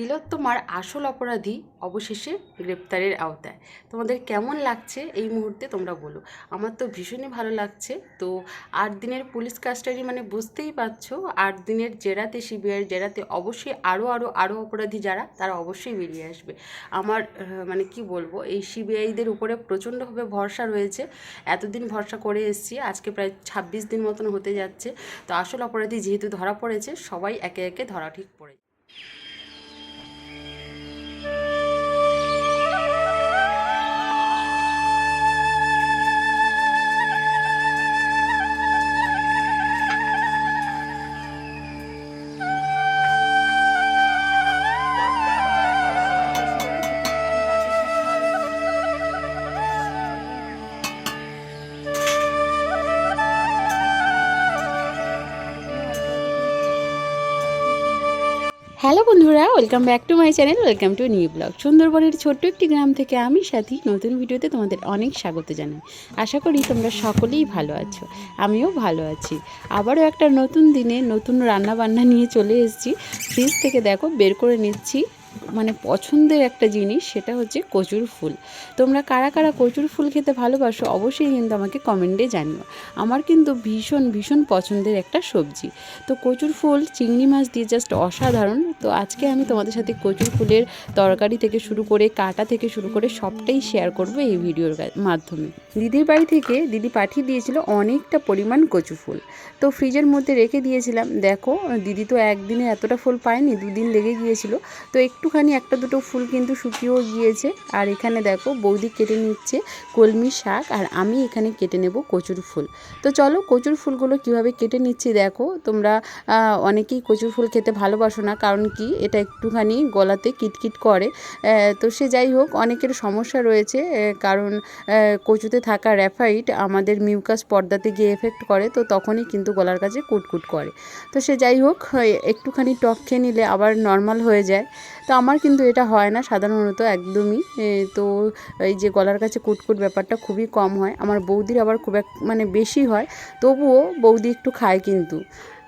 তিলোত্তমার আসল অপরাধী অবশেষে গ্রেপ্তারের আওতায়। তোমাদের কেমন লাগছে এই মুহূর্তে তোমরা বলো। আমার তো ভীষণই ভালো লাগছে। তো আট দিনের পুলিশ কাস্টাডি মানে বুঝতেই পারছ, আট দিনের জেরাতে সিবিআইয়ের জেরাতে অবশ্যই আরও আরও আরও অপরাধী যারা, তারা অবশ্যই বেরিয়ে আসবে। আমার মানে কি বলব, এই সিবিআইদের উপরে প্রচণ্ডভাবে ভরসা রয়েছে। এতদিন ভরসা করে এসেছি, আজকে প্রায় ছাব্বিশ দিন মতন হতে যাচ্ছে। তো আসল অপরাধী যেহেতু ধরা পড়েছে, সবাই একে একে ধরা ঠিক পড়ে হ্যালো বন্ধুরা, welcome back to my channel, welcome to new vlog. সুন্দরবনের ছোট্ট একটি গ্রাম থেকে আমি সাথী নতুন ভিডিওতে তোমাদের অনেক স্বাগত জানাই। আশা করি তোমরা সকলেই ভালো আছো, আমিও ভালো আছি। আবারও একটা নতুন দিনে নতুন রান্না বান্না নিয়ে চলে এসেছি। ফ্রিজ থেকে দেখো, বের করে নিচ্ছি। মানে পছন্দের একটা জিনিস, সেটা হচ্ছে কচুর ফুল। তোমরা কারা কারা কচুর ফুল খেতে ভালোবাসো, অবশ্যই কিন্তু আমাকে কমেন্টে জানিও। আমার কিন্তু ভীষণ ভীষণ পছন্দের একটা সবজি। তো কচুর ফুল, চিংড়ি মাছ দিয়ে জাস্ট অসাধারণ। তো আজকে আমি তোমাদের সাথে কচুর ফুলের তরকারি থেকে শুরু করে কাটা থেকে শুরু করে সবটাই শেয়ার করব এই ভিডিওর মাধ্যমে। দিদির বাড়ি থেকে দিদি পাঠিয়ে দিয়েছিল অনেকটা পরিমাণ কচু ফুল। তো ফ্রিজের মধ্যে রেখে দিয়েছিলাম। দেখো, দিদি তো একদিনে এতটা ফুল পায়নি, দুদিন লেগে গিয়েছিল। তো একটুখানি একটা দুটো ফুল কিন্তু শুকিয়েও গিয়েছে। আর এখানে দেখো, বৌদি কেটে নিচ্ছে কলমি শাক আর আমি এখানে কেটে নেব কচুর ফুল। তো চলো কচুর ফুলগুলো কীভাবে কেটে নিচ্ছি দেখো। তোমরা অনেকেই কচুর ফুল খেতে ভালোবাসো না, কারণ কি, এটা একটুখানি গলাতে কিটকিট করে। তো সে যাই হোক, অনেকের সমস্যা রয়েছে কারণ কচুতে থাকা র্যাফাইট আমাদের মিউকাস পর্দাতে গিয়ে এফেক্ট করে, তো তখনই কিন্তু গলার কাছে কুটকুট করে। তো সে যাই হোক একটুখানি টক খেয়ে নিলে আবার নর্মাল হয়ে যায়। তো আমার কিন্তু এটা হয় না, সাধারণত একদমই। তো এই যে গলার কাছে কুটকুট ব্যাপারটা খুবই কম হয়। আমার বৌদির আবার খুব এক মানে বেশি হয়, তবুও বৌদি একটু খায় কিন্তু।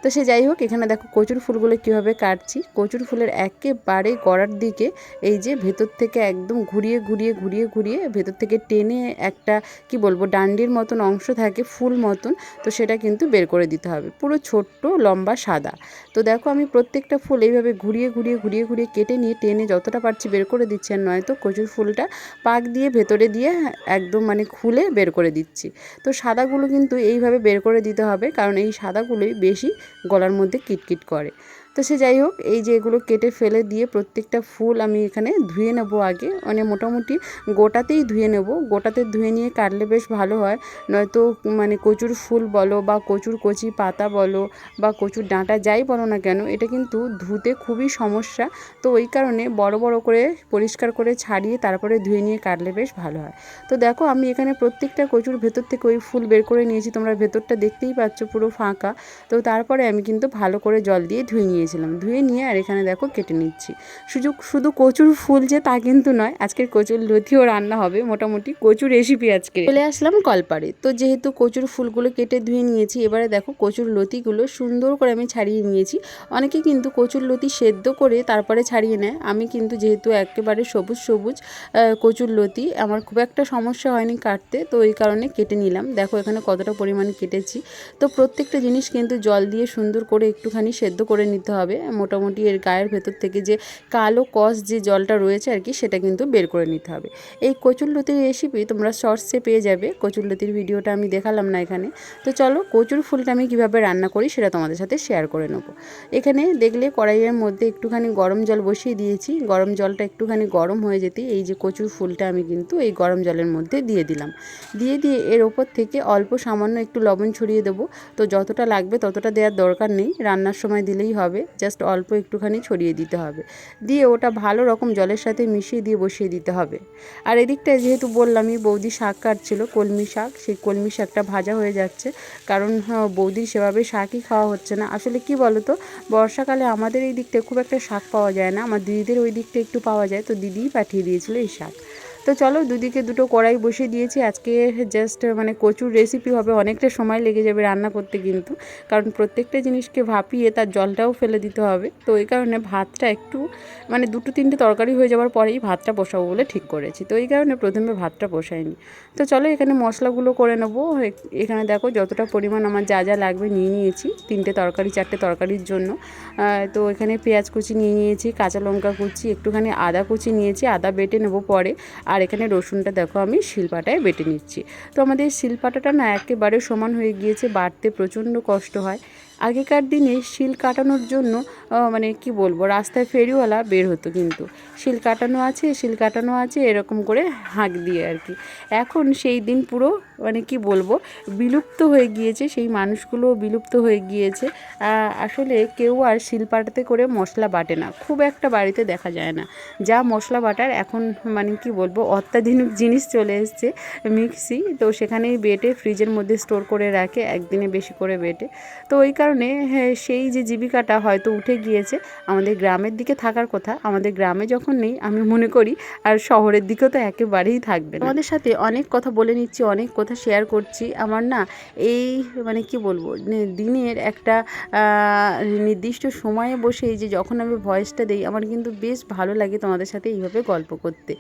তো সে যাই হোক, এখানে দেখো কচুর ফুলগুলো কীভাবে কাটছি। কচুর ফুলের একেবারে গড়ার দিকে এই যে ভেতর থেকে একদম ঘুরিয়ে ঘুরিয়ে ঘুরিয়ে ঘুরিয়ে ভেতর থেকে টেনে একটা, কি বলব, ডান্ডির মতন অংশ থাকে, ফুল মতন, তো সেটা কিন্তু বের করে দিতে হবে। পুরো ছোট্ট, লম্বা, সাদা। তো দেখো আমি প্রত্যেকটা ফুল এইভাবে ঘুরিয়ে ঘুরিয়ে ঘুরিয়ে ঘুরিয়ে কেটে নিয়ে টেনে যতটা পারছি বের করে দিচ্ছি আর নয়তো কচুর ফুলটা পাক দিয়ে ভেতরে দিয়ে একদম মানে খুলে বের করে দিচ্ছি। তো সাদাগুলো কিন্তু এইভাবে বের করে দিতে হবে, কারণ এই সাদাগুলোই বেশি গলার মধ্যে কিটকিট করে। তো সে যাই হোক, এই যে এগুলো কেটে ফেলে দিয়ে প্রত্যেকটা ফুল আমি এখানে ধুয়ে নেব আগে। মানে মোটামুটি গোটাতেই ধুয়ে নেব। গোটাতে ধুয়ে নিয়ে কাটলে বেশ ভালো হয়। নয়তো মানে কচুর ফুল বলো বা কচুর কচি পাতা বলো বা কচুর ডাঁটা যাই বলো না কেন, এটা কিন্তু ধুতে খুবই সমস্যা। তো ওই কারণে বড় বড় করে পরিষ্কার করে ছাড়িয়ে তারপরে ধুয়ে নিয়ে কাটলে বেশ ভালো হয়। তো দেখো, আমি এখানে প্রত্যেকটা কচুর ভেতর থেকে ওই ফুল বের করে নিয়েছি। তোমরা ভেতরটা দেখতেই পাচ্ছ পুরো ফাঁকা। তো তারপরে আমি কিন্তু ভালো করে জল দিয়ে ধুয়ে নিয়েছিলাম ধুয়ে নিয়ে আর এখানে দেখো কেটে নিচ্ছি। শুধু শুধু কচুর ফুল যে তা কিন্তু নয়, আজকের কচুর লতিও রান্না হবে মোটামুটি। কচুর রেসিপি আজকে। চলে আসলাম কলপাড়ে। তো যেহেতু কচুর ফুলগুলো কেটে ধুয়ে নিয়েছি, এবারে দেখো কচুর লতিগুলো সুন্দর করে আমি ছাড়িয়ে নিয়েছি। অনেকে কিন্তু কচুর লতি সেদ্ধ করে তারপরে ছাড়িয়ে নেয়। আমি কিন্তু যেহেতু একেবারে সবুজ সবুজ কচুর লতি, আমার খুব একটা সমস্যা হয়নি কাটতে, তো এই কারণে কেটে নিলাম। দেখো এখানে কতটা পরিমাণ কেটেছি। তো প্রত্যেকটা জিনিস কিন্তু জল দিয়ে সুন্দর করে একটুখানি সেদ্ধ করে নিতে হবে মোটামুটি এর গায়ের ভেতর থেকে যে কালো কষ যে জলটা রয়েছে আর কি, সেটা কিন্তু বের করে নিতে হবে। এই কচুরলতির রেসিপি তোমরা শর্টসে পেয়ে যাবে। কচুরলতির ভিডিওটা আমি দেখালাম না এখানে। তো চলো কচুর ফুলটা আমি কীভাবে রান্না করি সেটা তোমাদের সাথে শেয়ার করে নেব। এখানে দেখলে কড়াইয়ের মধ্যে একটুখানি গরম জল বসিয়ে দিয়েছি। গরম জলটা একটুখানি গরম হয়ে যেতে এই যে কচুর ফুলটা আমি কিন্তু এই গরম জলের মধ্যে দিয়ে দিলাম। দিয়ে দিয়ে এর ওপর থেকে অল্প সামান্য একটু লবণ ছড়িয়ে দেবো। তো যতটা লাগবে ততটা দেওয়ার দরকার নেই। রান্নার সময় দিলেই হবে। জাস্ট অল্প একটুখানি ছড়িয়ে দিতে হবে। দিয়ে ওটা ভালো রকম জলের সাথে মিশিয়ে দিয়ে বসিয়ে দিতে হবে। আর এদিকটায় যেহেতু বললামই বৌদি শাক কাটছিল কলমি শাক সেই কলমি শাকটা ভাজা হয়ে যাচ্ছে। কারণ হ্যাঁ, বৌদির সেভাবে শাকই খাওয়া হচ্ছে না। আসলে কি বলো তো বর্ষাকালে আমাদের এই দিকটায় খুব একটা শাক পাওয়া যায় না। আমার দিদিদের ওই দিকটা একটু পাওয়া যায়। তো দিদিই পাঠিয়ে দিয়েছিল এই শাক। তো চলো দুদিকে দুটো কড়াই বসিয়ে দিয়েছি। আজকে জাস্ট মানে কচুর রেসিপি হবে, অনেকটা সময় লেগে যাবে রান্না করতে কিন্তু। কারণ প্রত্যেকটা জিনিসকে ভাপিয়ে তার জলটাও ফেলে দিতে হবে। তো এই কারণে ভাতটা একটু মানে দুটো তিনটে তরকারি হয়ে যাওয়ার পরেই ভাতটা বসাবো বলে ঠিক করেছি। তো এই কারণে প্রথমে ভাতটা বসাইনি। তো চলো এখানে মশলাগুলো করে নেব। এখানে দেখো যতটা পরিমাণ আমার যা যা লাগবে নিয়ে নিয়েছি, তিনটে তরকারি, চারটে তরকারির জন্য। তো এখানে পেঁয়াজ কুচি নিয়ে নিয়েছি, কাঁচা লঙ্কা কুচি, একটুখানি আদা কুচি নিয়েছি, আদা বেটে নেব পরে। আর এখানে রসুনটা দেখো আমি শিলপাটায় বেটে নিচ্ছি। তো আমাদের শিলপাটাটা না একেবারে সমান হয়ে গিয়েছে, বাড়তে প্রচণ্ড কষ্ট হয়। আগেকার দিনে শিল কাটানোর জন্য মানে কি বলব, রাস্তায় ফেরিওয়ালা বের হতো কিন্তু। শিল কাটানো আছে, শিল কাটানো আছে, এরকম করে হাঁক দিয়ে আর কি। এখন সেই দিন পুরো মানে কি বলব, বিলুপ্ত হয়ে গিয়েছে, সেই মানুষগুলো বিলুপ্ত হয়ে গিয়েছে। আসলে কেউ আর শিলপাটাতে করে মশলা বাটে না। খুব একটা বাড়িতে দেখা যায় না। যা মশলা বাটার এখন মানে কি বলব, অত্যাধুনিক জিনিস চলে এসছে মিক্সি। তো সেখানেই বেটে, ফ্রিজের মধ্যে স্টোর করে রাখে, একদিনে বেশি করে বেটে। তো ওই কারণে হ্যাঁ, সেই যে জীবিকাটা হয়তো উঠে গিয়েছে আমাদের গ্রামের দিকে থাকার কথা আমাদের গ্রামে যখন নেই আমি মনে করি আর শহরের দিকেও তো একেবারেই থাকবে আমাদের সাথে অনেক কথা বলে নিচ্ছি অনেক কথা শেয়ার করছি। আমার না এই মানে কি বলব দিনের একটা নির্দিষ্ট সময়ে বসে যে যখন আমি ভয়েসটা দিই আমার কিন্তু বেশ ভালো লাগে তোমাদের সাথে এইভাবে গল্প করতে।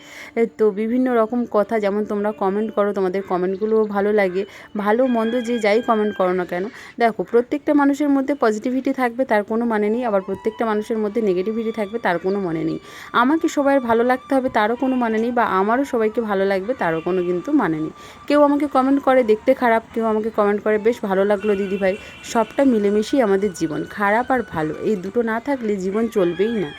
তো বিভিন্ন রকম কথা যেমন তোমরা কমেন্ট করো তোমাদের কমেন্টগুলোও ভালো লাগে। ভালো মন্দ যে যাই কমেন্ট করো না কেন দেখো প্রত্যেকটা মানুষের মধ্যে পজিটিভিটি থাকবে, তার কোনো মানে নেই। আবার প্রত্যেকটা মানুষের মধ্যে নেগেটিভিটি থাকবে, তার কোনো মানে নেই। আমাকে সবাই ভালো লাগতে হবে, তারও কোনো মানে নেই, বা আমারও সবাইকে ভালো লাগবে, তারও কোনো কিন্তু মানে নেই। কেউ আমাকে কমেন্ট করে, দেখতে খারাপ, কেউ আমাকে কমেন্ট করে, বেশ ভালো লাগল দিদি ভাই। সবটা মিলেমিশেই আমাদের জীবন, খারাপ আর ভালো। এই দুটো না থাকলে জীবন চলবেই না।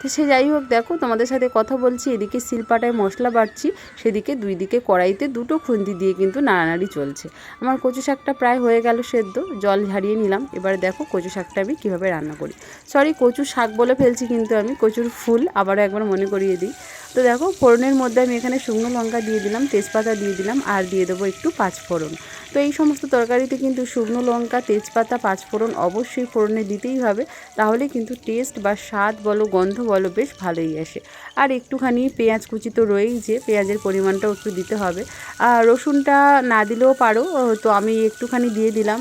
তো সে যাই হোক, দেখো তোমাদের সাথে কথা বলছি, এদিকে শিলপাটায় মশলা বাড়ছি সেদিকে দুই দিকে কড়াইতে দুটো খুন্তি দিয়ে কিন্তু নাড়ানাড়ি চলছে। আমার কচু শাকটা প্রায় হয়ে গেল সেদ্ধ, জল ঝারিয়ে নিলাম। এবার দেখো কচু শাকটা আমি কীভাবে রান্না করি। সরি কচু শাক বলে ফেলছি কিন্তু আমি, কচুর ফুল আবারও একবার মনে করিয়ে দিই। তো দেখো ফোড়নের মধ্যে আমি এখানে শুকনো লঙ্কা দিয়ে দিলাম, তেজপাতা দিয়ে দিলাম, আর দিয়ে দেবো একটু পাঁচ ফোড়ন তো এই সমস্ত তরকারিতে কিন্তু শুকনো লঙ্কা, তেজপাতা পাঁচ ফোড়ন অবশ্যই ফোড়নে দিতেই হবে। তাহলে কিন্তু টেস্ট বা স্বাদ বলো, গন্ধ বলো বেশ ভালোই আসে। আর একটুখানি পেঁয়াজ কুচি তো রয়েইছে পেঁয়াজের পরিমাণটাও একটু দিতে হবে। আর রসুনটা না দিলেও পারো তো আমি একটুখানি দিয়ে দিলাম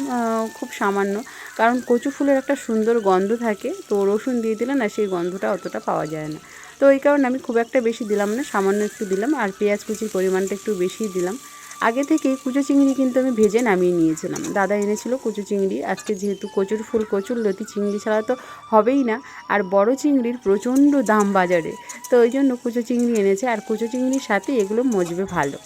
খুব সামান্য। কারণ কচু ফুলের একটা সুন্দর গন্ধ থাকে, তো রসুন দিয়ে দিলে না সেই গন্ধটা অতটা পাওয়া যায় না। তো এই কারণে আমি খুব একটা বেশি দিলাম না, সামান্য একটু দিলাম। আর পেঁয়াজ কুচির পরিমাণটা একটু বেশিই দিলাম। আগে থেকে কুচো চিংড়ি কিন্তু আমি ভেজে নামিয়ে নিয়েছিলাম। দাদা এনেছিল কুচো চিংড়ি। আজকে যেহেতু কচুর ফুল, কচুর লতি, চিংড়ি ছাড়া তো হবেই না। আর বড় চিংড়ির প্রচণ্ড দাম বাজারে। তো ওই জন্য কুচো চিংড়ি এনেছে। আর কুচো চিংড়ির সাথে এগুলো মজবে ভালো।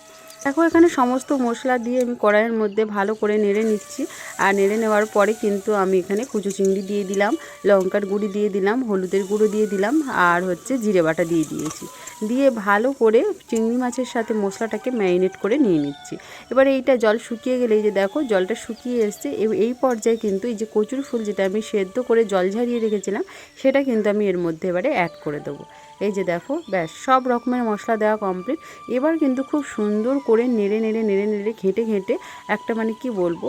দেখো, এখানে সমস্ত মশলা দিয়ে আমি কড়াইয়ের মধ্যে ভালো করে নেড়ে নিচ্ছি। আর নেড়ে নেওয়ার পরে কিন্তু আমি এখানে কুচো চিংড়ি দিয়ে দিলাম, লঙ্কার গুঁড়ি দিয়ে দিলাম, হলুদের গুঁড়ো দিয়ে দিলাম, আর হচ্ছে জিরে বাটা দিয়ে দিয়েছি। দিয়ে ভালো করে চিংড়ি মাছের সাথে মশলাটাকে ম্যারিনেট করে নিয়ে নিচ্ছি। এবার এইটা জল শুকিয়ে গেলে এই যে দেখো, জলটা শুকিয়ে এসছে। এই পর্যায়ে কিন্তু এই যে কচুর ফুল যেটা আমি সেদ্ধ করে জল ঝারিয়ে রেখেছিলাম, সেটা কিন্তু আমি এর মধ্যে এবারে অ্যাড করে দেবো। এই যে দেখো ব্যাস সব রকমের মশলা দেওয়া কমপ্লিট এবার কিন্তু খুব সুন্দর করে নেড়ে নেড়ে নেড়ে নেড়ে ঘেঁটে ঘেঁটে একটা মানে কি বলব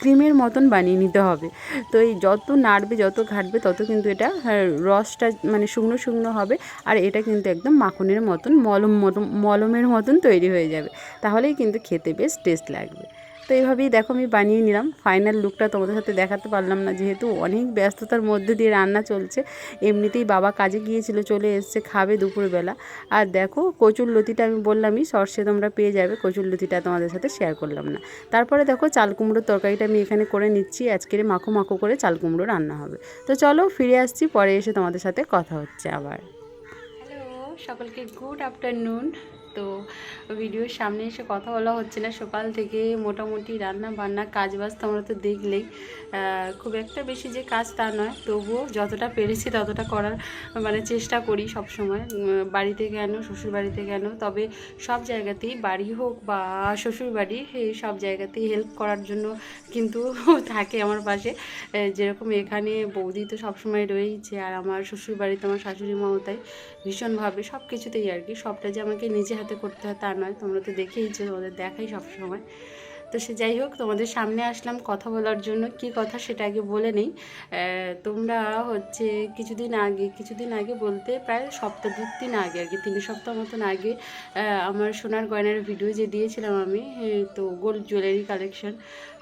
ক্রিমের মতন বানিয়ে নিতে হবে। তো এই যত নাড়বে যত ঘাটবে তত কিন্তু এটা হ্যাঁ, রসটা মানে শুকনো শুকনো হবে আর এটা কিন্তু একদম মাখনের মতন মলম মতন মলমের মতন তৈরি হয়ে যাবে। তাহলেই কিন্তু খেতে বেশ টেস্ট লাগবে। তো এইভাবেই দেখো আমি বানিয়ে নিলাম। ফাইনাল লুকটা তোমাদের সাথে দেখাতে পারলাম না, যেহেতু অনেক ব্যস্ততার মধ্যে দিয়ে রান্না চলছে। এমনিতেই বাবা কাজে গিয়েছিল, চলে এসছে খাবে দুপুরবেলা। আর দেখো কচুর লতিটা আমি বললামই, সর্ষে তোমরা পেয়ে যাবে, কচুর লতিটা তোমাদের সাথে শেয়ার করলাম না। তারপরে দেখো চাল কুমড়োর তরকারিটা আমি এখানে করে নিচ্ছি, আজকের মাখো মাখো করে চাল কুমড়ো রান্না হবে। তো চলো ফিরে আসছি, পরে এসে তোমাদের সাথে কথা হচ্ছে আবার। সকলকে গুড আফটারনুন তো ভিডিওর সামনে এসে কথা বলা হচ্ছে না। সকাল থেকে মোটামুটি রান্না বান্না কাজ বাজ তোমরা তো দেখলেই খুব একটা বেশি যে কাজ তা নয়। তবুও যতটা পেরেছি ততটা করার মানে চেষ্টা করি সব সময় বাড়িতে কেন শ্বশুর বাড়িতে কেন, তবে সব জায়গাতেই বাড়ি হোক বা শ্বশুর বাড়ি সব জায়গাতেই হেল্প করার জন্য কিন্তু থাকে আমার পাশে। যেরকম এখানে বৌদি তো সবসময় রয়েইছে আর আমার শ্বশুর বাড়িতে আমার শাশুড়ি মাও তাই ভীষণভাবে সব কিছুতেই আর কি। সবটা যে আমাকে নিজে হাতে করতে হয়, তা নয়। তোমরা তো দেখেইছো তোমাদের দেখাই সব সময় তো সে যাই হোক, তোমাদের সামনে আসলাম কথা বলার জন্য। কি কথা সেটা আগে বলে নেই। তোমরা হচ্ছে কিছুদিন আগে কিছুদিন আগে বলতে প্রায় সপ্তাহ, দু দিন আগে আর কি, তিন সপ্তাহ মতন আগে আমার সোনার গয়নার ভিডিও যে দিয়েছিলাম আমি তো গোল্ড জুয়েলারি কালেকশন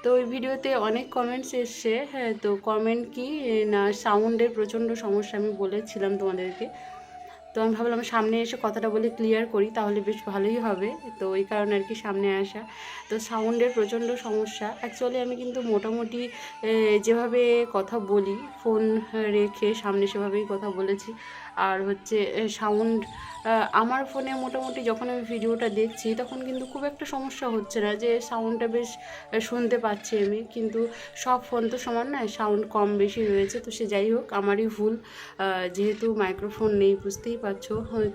তো ওই ভিডিওতে অনেক কমেন্টস এসছে হ্যাঁ তো কমেন্ট কি, না সাউন্ডের প্রচণ্ড সমস্যা আমি বলেছিলাম তোমাদেরকে। তো আমি ভাবলাম সামনে এসে কথাটা বলে ক্লিয়ার করি, তাহলে বেশ ভালোই হবে। তো ওই কারণে আর কি সামনে আসা। তো সাউন্ডের প্রচণ্ড সমস্যা। অ্যাকচুয়ালি আমি কিন্তু মোটামুটি যেভাবে কথা বলি ফোন রেখে সামনে সেভাবেই কথা বলেছি। আর হচ্ছে সাউন্ড আমার ফোনে মোটামুটি যখন আমি ভিডিওটা দেখছি, তখন কিন্তু খুব একটা সমস্যা হচ্ছে না যে সাউন্ডটা বেশ শুনতে পাচ্ছি আমি। কিন্তু সব ফোন তো সমান নয় সাউন্ড কম বেশি রয়েছে। তো সে যাই হোক, আমারই ভুল। যেহেতু মাইক্রোফোন নেই, বুঝতেই পারছ।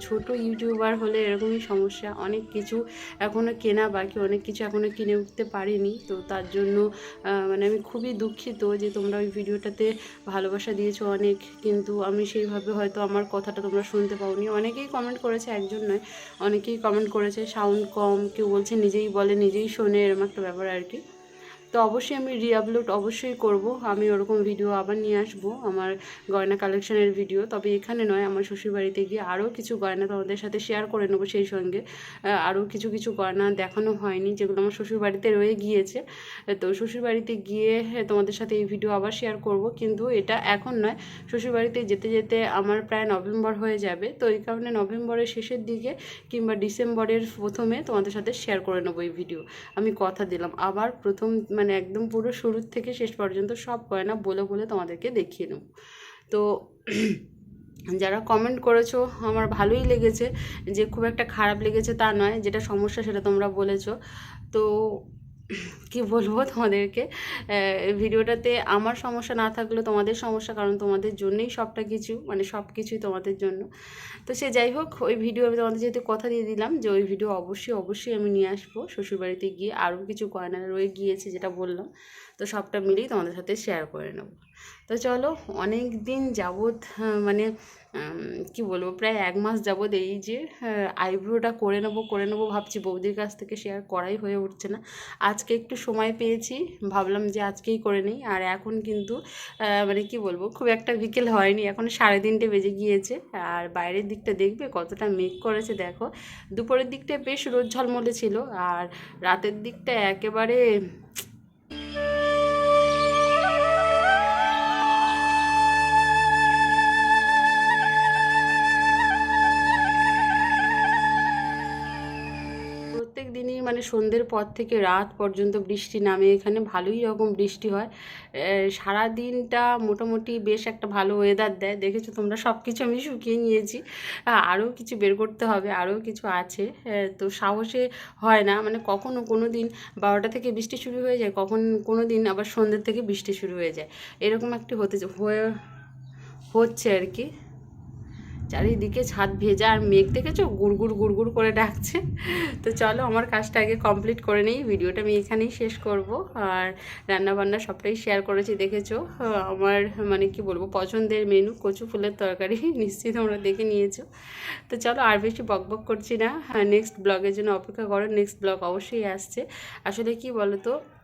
ছোট ইউটিউবার হলে এরকমই সমস্যা। অনেক কিছু এখনও কেনা বাকি, অনেক কিছু এখনও কিনে উঠতে পারিনি। তো তার জন্য মানে আমি খুবই দুঃখিত যে তোমরা ওই ভিডিওটাতে ভালোবাসা দিয়েছ অনেক। কিন্তু আমি সেইভাবে হয়তো আমার কথাটা তোমরা শুনতে পাওনি। অনেকেই কমেন্ট করেছে, একজন নয়, অনেকেই কমেন্ট করেছে সাউন্ড কম, কেউ বলছে নিজেই বলে, নিজেই শোনে, এরকম একটা ব্যাপার আর কি। তো অবশ্যই আমি রিআপলোড অবশ্যই করব। আমি ওরকম ভিডিও আবার নিয়ে আসব, আমার গয়না কালেকশনের ভিডিও তবে এখানে নয়, আমার শ্বশুরবাড়িতে গিয়ে আরও কিছু গয়না তোমাদের সাথে শেয়ার করে নেব সেই সঙ্গে। আরও কিছু কিছু গয়না দেখানো হয়নি, যেগুলো আমার শ্বশুরবাড়িতে রয়ে গিয়েছে। তো শ্বশুরবাড়িতে গিয়ে তোমাদের সাথে এই ভিডিও আবার শেয়ার করব, কিন্তু এটা এখন নয়। শ্বশুরবাড়িতে যেতে যেতে আমার প্রায় নভেম্বর হয়ে যাবে। তো এই কারণে নভেম্বরের শেষের দিকে কিংবা ডিসেম্বরের প্রথমে তোমাদের সাথে শেয়ার করে নেব এই ভিডিও আমি কথা দিলাম। আবার প্রথম মানে একদম পুরো শুরুর থেকে শেষ পর্যন্ত সব গয়না বলে বলে তোমাদেরকে দেখিয়ে নেব। তো যারা কমেন্ট করেছ, আমার ভালোই লেগেছে। যে খুব একটা খারাপ লেগেছে তা নয়, যেটা সমস্যা সেটা তোমরা বলেছ। তো কি বলব তোমাদেরকে? ভিডিওটাতে আমার সমস্যা না থাকলেও তোমাদের সমস্যা, কারণ তোমাদের জন্যই সবটা কিছু মানে সব কিছুই তোমাদের জন্য। তো সে যাই হোক, ওই ভিডিও আমি তোমাদের যেহেতু কথা দিয়ে দিলাম যে ওই ভিডিও অবশ্যই অবশ্যই আমি নিয়ে আসব। শ্বশুরবাড়িতে গিয়ে আরও কিছু গয়না রয়ে গিয়েছে, যেটা বললাম। তো সবটা মিলেই তোমাদের সাথে শেয়ার করে নেব। তো চলো অনেক দিন যাবৎ মানে উম, কি বলব প্রায় এক মাস যাবৎ এই যে আইব্রোটা করে নেব করে নেব ভাবছি বৌদির কাছ থেকে শেয়ার করাই হয়ে উঠছে না। আজকে একটু সময় পেয়েছি ভাবলাম যে আজকেই করে নিই আর এখন কিন্তু মানে কি বলব খুব একটা বিকেল হয়নি এখন সাড়ে তিনটে বেজে গিয়েছে আর বাইরের দিকটা দেখবে কতটা মেঘ করেছে দেখো। দুপুরের দিকটা বেশ রোদ ঝলমলে ছিল আর রাতের দিকটা একেবারে মানে সন্ধ্যের পর থেকে রাত পর্যন্ত বৃষ্টি নামে। এখানে ভালোই রকম বৃষ্টি হয়। সারা দিনটা মোটামুটি বেশ একটা ভালো ওয়েদার দেয়। দেখেছ তোমরা সব কিছু আমি শুকিয়ে নিয়েছি। আরও কিছু বের করতে হবে, আরও কিছু আছে। তো সাহসে হয় না। মানে কখনো কোনো দিন বারোটা থেকে বৃষ্টি শুরু হয়ে যায়, কখন কোনো দিন আবার সন্ধ্যের থেকে বৃষ্টি শুরু হয়ে যায়। এরকম একটি হতে, হয়ে, হচ্ছে আর কি। চারিদিকে ছাদ ভেজা আর মেঘ দেখেছ? গুড়গুড় গুড়গুড় করে ডাকছে। তো চলো আমার কাজটা আগে কমপ্লিট করে নেই। ভিডিওটা আমি এখানেই শেষ করব। আর রান্না বান্না সবটাই শেয়ার করেছি দেখেছ? আহ, আমার মানে কি বলব পছন্দের মেনু কচু ফুলের তরকারি নিশ্চয়ই তোমরা দেখে নিয়েছো। তো চলো আর বেশি বকবক করছি না। নেক্সট ব্লগের জন্য অপেক্ষা করো। নেক্সট ব্লগ অবশ্যই আসছে। আসলে কি বলো তো উম,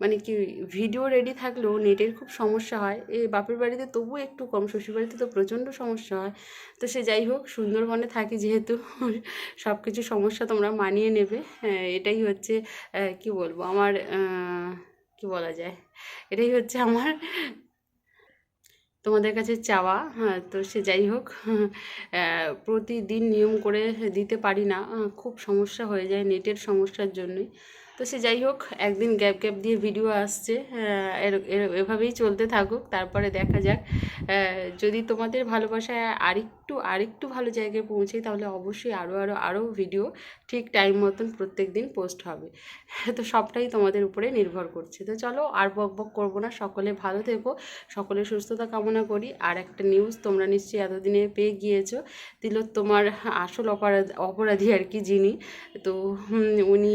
মানে কি ভিডিও রেডি থাকলেও নেটের খুব সমস্যা হয়। এ বাপের বাড়িতে তবু একটু কম শ্বশুর বাড়িতে তো প্রচণ্ড সমস্যা হয়। তো সে যাই হোক, সুন্দরবনে থাকি যেহেতু সব কিছু সমস্যা তোমরা মানিয়ে নেবে। এটাই হচ্ছে কি বলব? আমার কি বলা যায়? এটাই হচ্ছে আমার তোমাদের কাছে চাওয়া হ্যাঁ তো সে যাই হোক প্রতিদিন নিয়ম করে দিতে পারি না খুব সমস্যা হয়ে যায় নেটের সমস্যার জন্যই তো সে যাই হোক, একদিন গ্যাপ গ্যাপ দিয়ে ভিডিও আসছে এভাবেই চলতে থাকুক, তারপরে দেখা যাক যদি তোমাদের ভালোবাসায় আরেকটু আরেকটু ভালো জায়গায় পৌঁছাই তাহলে অবশ্যই আরও আরও আরও ভিডিও ঠিক টাইম মতন প্রত্যেক দিন পোস্ট হবে। তো সবটাই তোমাদের উপরে নির্ভর করছে। তো চলো আর বক বক করব না, সকলে ভালো থেকো, সকলে সুস্থতা কামনা করি। আর একটা নিউজ তোমরা নিশ্চয়ই এতদিনে পেয়ে গিয়েছো। তোমার আসল অপরাধ, অপরাধী আর কি যিনি, তো উনি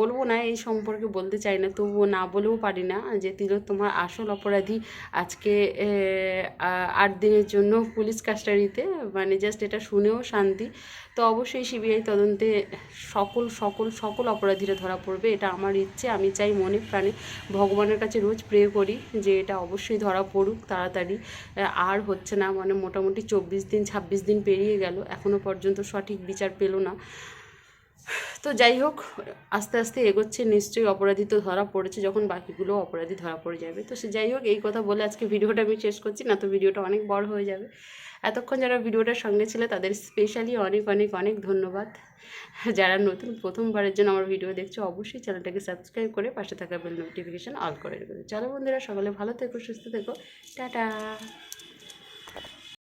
বলব না এই সম্পর্কে বলতে চাই না, তবুও না বলেও পারি না যে তোমার আসল অপরাধী আজকে আট দিনের জন্য পুলিশ কাস্টাডিতে দিতে মানে জাস্ট এটা শুনেও শান্তি। তো অবশ্যই সিবিআই তদন্তে সকল সকল সকল অপরাধীরা ধরা পড়বে, এটা আমার ইচ্ছে। আমি চাই মনে প্রাণে ভগবানের কাছে রোজ প্রে করি যে এটা অবশ্যই ধরা পড়ুক তাড়াতাড়ি। আর হচ্ছে না মানে মোটামুটি চব্বিশ দিন, ছাব্বিশ দিন পেরিয়ে গেল এখনও পর্যন্ত সঠিক বিচার পেল না। তো যাই হোক, আস্তে আস্তে এগোচ্ছে, নিশ্চয়ই অপরাধী তো ধরা পড়েছে, যখন বাকিগুলো অপরাধী ধরা পড়ে যাবে। তো সে যাই হোক, এই কথা বলে আজকে ভিডিওটা আমি শেষ করছি, না তো ভিডিওটা অনেক বড় হয়ে যাবে। এতক্ষণ যারা ভিডিওটার সঙ্গে ছিল, তাদের স্পেশালি অনেক অনেক অনেক ধন্যবাদ। যারা নতুন, প্রথমবারের জন্য আমার ভিডিও দেখছ, অবশ্যই চ্যানেলটাকে সাবস্ক্রাইব করে পাশে থাকা বেল নোটিফিকেশান অল করে দেবে চলো বন্ধুরা, সকালে ভালো থেকো, সুস্থ থেকো। টাটা!